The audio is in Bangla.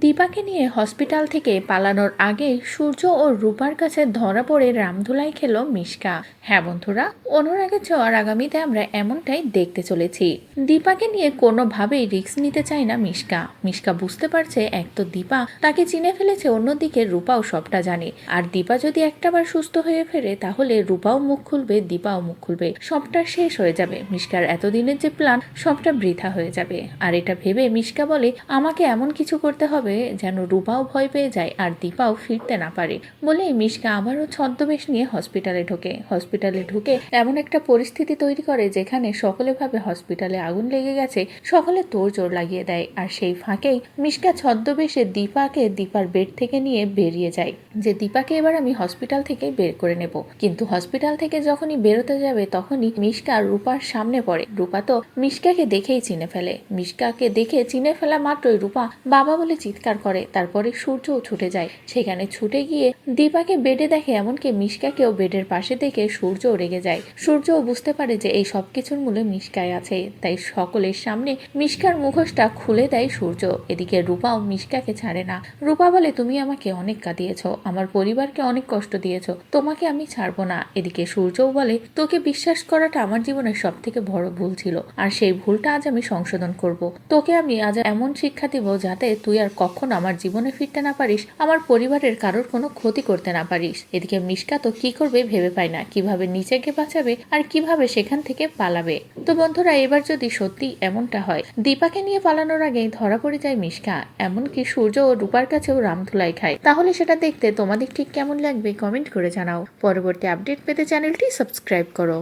দীপাকে নিয়ে হসপিটাল থেকে পালানোর আগে সূর্য ও রূপার কাছে ধরা পড়ে রামধুলাই খেলো মিশকা। হ্যাঁ বন্ধুরা, অনুরাগের ছোঁয়ার আগামীতে আমরা এমনটাই দেখতে চলেছি। দীপাকে নিয়ে কোনোভাবেই রিস্ক নিতে চায় না মিশকা। মিশকা বুঝতে পারছে, এক তো দীপা তাকে চিনে ফেলেছে, অন্যদিকে রূপাও সবটা জানে। আর দীপা যদি একটাবার সুস্থ হয়ে ফেরে, তাহলে রূপাও মুখ খুলবে, দীপাও মুখ খুলবে। সবটা শেষ হয়ে যাবে। মিশকার এতদিনের যে প্ল্যান, সবটা বৃথা হয়ে যাবে। আর এটা ভেবে মিশকা বলে, আমাকে এমন কিছু করতে হবে যেন রূপাও ভয় পেয়ে যায় আর দীপাও ফিরতে না পারে বলেই মিশকা আবারও ছদ্মবেশ নিয়ে হসপিটালে ঢোকে। হসপিটালে ঢুকে এমন একটা পরিস্থিতি তৈরি করে যেখানে সকলে ভাবে হসপিটালে আগুন লেগে গেছে, সকলে তোড়জোড় লাগিয়ে দেয় আর সেই ফাঁকেই মিশকা ছদ্মবেশে দীপাকে দীপার বেড থেকে নিয়ে বেরিয়ে যায়। যে দীপাকে এবার আমি হসপিটাল থেকে বের করে নেব। কিন্তু হসপিটাল থেকে যখনই বেরোতে যাবে তখনই মিশকা রূপার সামনে পড়ে। রূপা তো মিশকাকে দেখেই চিনে ফেলে। মিশকাকে দেখে চিনে ফেলা মাত্রই রূপা বাবা বলে চিৎকার করে, তারপরে সূর্যও ছুটে যায়। সেখানে ছুটে গিয়ে দীপাকে বেডে দেখে, এমনকি মিশকাকেও বেডের পাশে দেখে সূর্যও রেগে যায়। সূর্যও বুঝতে পারে যে এই সব কিছুর মূলে মিশকায় আছে, তাই সকলের সামনে মিশকার মুখোশটা খুলে দেয় সূর্য। এদিকে রূপাও মিশকাকে ছাড়ে না। রূপা বলে, তুমি আমাকে অনেক কাঁদিয়েছ, আমার পরিবারকে অনেক কষ্ট দিয়েছ, তোমাকে আমি ছাড়বো না। এদিকে সূর্যও বলে, তোকে বিশ্বাস করাটা আমার জীবনের সব থেকে বড় ভুল ছিল, আর সেই ভুলটা আজ আমি সংশোধন করব। তোকে আমি আজ এমন শিক্ষা দিব যাতে তুই আর কখনো আমার জীবনে ফিরতে না পারিস, আমার পরিবারের কারোর কোনো ক্ষতি করতে না পারিস। এদিকে মিশকা তো কি করবে ভেবে পায় না, কীভাবে নিচেকে বাঁচাবে আর কীভাবে সেখান থেকে পালাবে। তো বন্ধুরা, এবার যদি সত্যি এমনটা হয়, দীপাকে নিয়ে পালানোর আগে ধরা পড়ে যায় মিশকা। এমনকি সূর্য ও রূপার কাছেও রামধুলাই খায়। তাহলে সেটা দেখতে তোমাদের ঠিক কেমন লাগবে কমেন্ট করে জানাও। পরবর্তী আপডেট পেতে চ্যানেলটি সাবস্ক্রাইব করো।